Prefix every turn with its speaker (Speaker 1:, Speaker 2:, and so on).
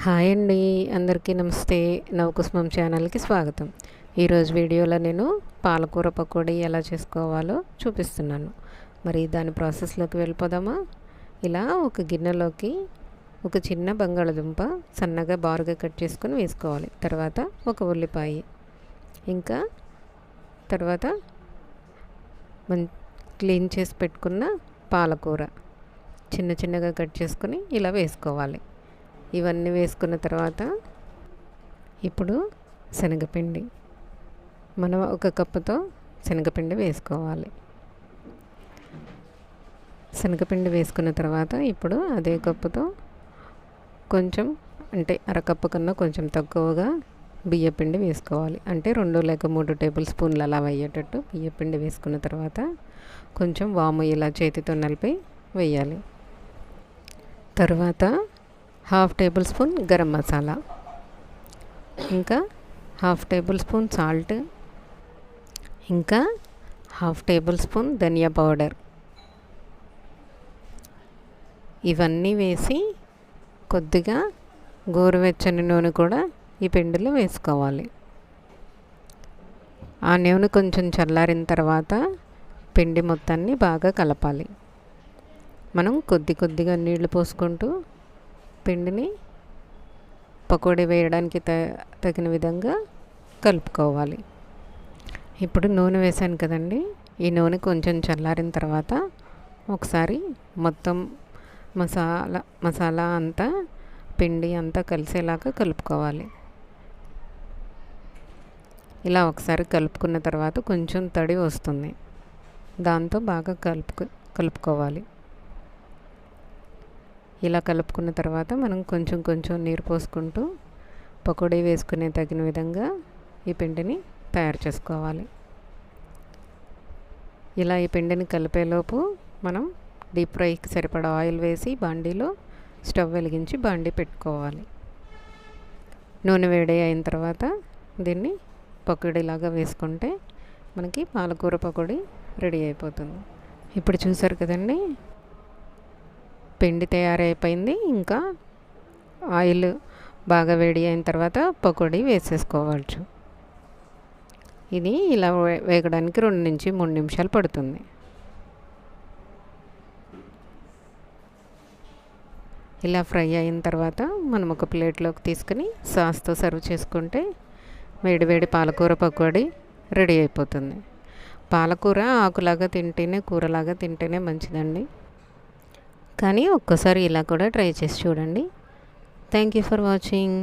Speaker 1: Hi అండి అందరికీ నమస్తే. నవకుస్మం ఛానల్కి స్వాగతం. ఈరోజు వీడియోలో నేను పాలకూర పకోడీ ఎలా చేసుకోవాలో చూపిస్తున్నాను. మరి దాని ప్రాసెస్లోకి వెళ్ళిపోదామా? ఇలా ఒక గిన్నెలోకి ఒక చిన్న బంగాళదుంప సన్నగా బారుగా కట్ చేసుకొని వేసుకోవాలి. తర్వాత ఒక ఉల్లిపాయ. ఇంకా తర్వాత మం క్లీన్ చేసి పెట్టుకున్న పాలకూర చిన్న చిన్నగా కట్ చేసుకొని ఇలా వేసుకోవాలి. ఇవన్నీ వేసుకున్న తర్వాత ఇప్పుడు శనగపిండి. మనం ఒక కప్పుతో శనగపిండి వేసుకోవాలి. శనగపిండి వేసుకున్న తర్వాత ఇప్పుడు అదే కప్పుతో కొంచెం అంటే అరకప్పు కన్నా కొంచెం తక్కువగా బియ్యపిండి వేసుకోవాలి. అంటే రెండు లేక మూడు టేబుల్ స్పూన్లు అలా వేయేటట్టు బియ్యపిండి వేసుకున్న తర్వాత కొంచెం వాము ఇలా చేతితో నలిపి వేయాలి. తర్వాత half tablespoon garam masala. ఇంకా హాఫ్ టేబుల్ స్పూన్ సాల్ట్. ఇంకా హాఫ్ టేబుల్ స్పూన్ ధనియా పౌడర్. ఇవన్నీ వేసి కొద్దిగా గోరువెచ్చని నూనె కూడా ఈ పిండిలో వేసుకోవాలి. ఆ నూనె కొంచెం చల్లారిన తర్వాత పిండి మొత్తాన్ని బాగా కలపాలి. మనం కొద్ది కొద్దిగా నీళ్ళు పోసుకుంటూ పిండిని పకోడీ వేయడానికి త తగిన విధంగా కలుపుకోవాలి. ఇప్పుడు నూనె వేసాను కదండి. ఈ నూనె కొంచెం చల్లారిన తర్వాత ఒకసారి మొత్తం మసాలా మసాలా అంతా పిండి అంతా కలిసేలాగా కలుపుకోవాలి. ఇలా ఒకసారి కలుపుకున్న తర్వాత కొంచెం తడి వస్తుంది. దాంతో బాగా కలుపుకు కలుపుకోవాలి. ఇలా కలుపుకున్న తర్వాత మనం కొంచెం కొంచెం నీరు పోసుకుంటూ పకోడీ వేసుకునే తగిన విధంగా ఈ పిండిని తయారు చేసుకోవాలి. ఇలా ఈ పిండిని కలిపేలోపు మనం డీప్ ఫ్రైకి సరిపడా ఆయిల్ వేసి బాండీలో స్టవ్ వెలిగించి బాండీ పెట్టుకోవాలి. నూనె వేడి అయిన తర్వాత దీన్ని పకోడీలాగా వేసుకుంటే మనకి పాలకూర పకోడీ రెడీ అయిపోతుంది. ఇప్పుడు చూసారు కదండి పిండి తయారైపోయింది. ఇంకా ఆయిల్ బాగా వేడి అయిన తర్వాత పకోడీ వేసేసుకోవచ్చు. ఇది ఇలా వేగడానికి రెండు నుంచి మూడు నిమిషాలు పడుతుంది. ఇలా ఫ్రై అయిన తర్వాత మనం ఒక ప్లేట్లోకి తీసుకుని సాస్తో సర్వ్ చేసుకుంటే వేడి వేడి పాలకూర పకోడీ రెడీ అయిపోతుంది. పాలకూర ఆకులాగా తింటేనే కూరలాగా తింటేనే మంచిదండి. కానీ ఒక్కసారి ఇలా కూడా ట్రై చేసి చూడండి. Thank you for watching